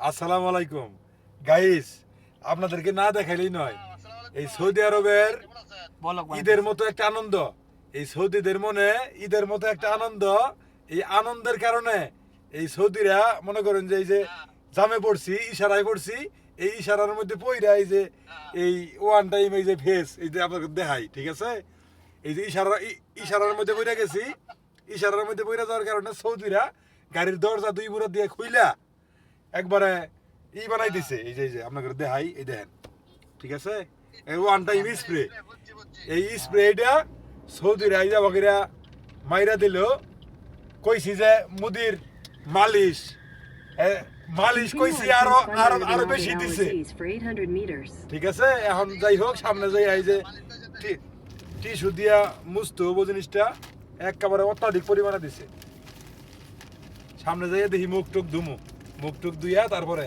আসসালামু আলাইকুম। গাইস আপনাদেরকে না দেখাইলেই নয় এই সৌদি আরবের ঈদের মতো একটা আনন্দ এই সৌদিদের মনে ঈদের মতো একটা আনন্দ এই আনন্দের কারণে এই সৌদিরা মনে করেন যে এই যে জামে পড়ছি ইশারায় পড়ছি এই ইশারার মধ্যে পইরা এই যে এই ওয়ান টাইম এই যে ফেস এই যে আপনাকে দেখাই ঠিক আছে? এই যে ইশারা ইশারার মধ্যে পইরা গেছি ইশারার মধ্যে পইরা যাওয়ার কারণে সৌদিরা গাড়ির দরজা দুই বুড়া দিয়ে খুইলা একবারে ই বানাই দিছে এই যে এই যে, আপনাকে দেখাই, এই দেখেন, ঠিক আছে? এই ওয়ান টাইম স্প্রে এই স্প্রেটা সৌদি রাইজা বগেরা মাইরা দিল, কইছি যে মুদির মালিশ মালিশ কইছি আরও আরও আরও বেশি দিছে। for 800 meters. ঠিক আছে? এখন যাই হোক, সামনে যাই, এই যে টি- টিস্যু দিয়া মুছতে হব জিনিসটা, একেবারে অত্যাধিক পরিমাণে দিছে। সামনে যাই দেখি মুখ টুক ধুমু। মুখ টুক দুইয়া তারপরে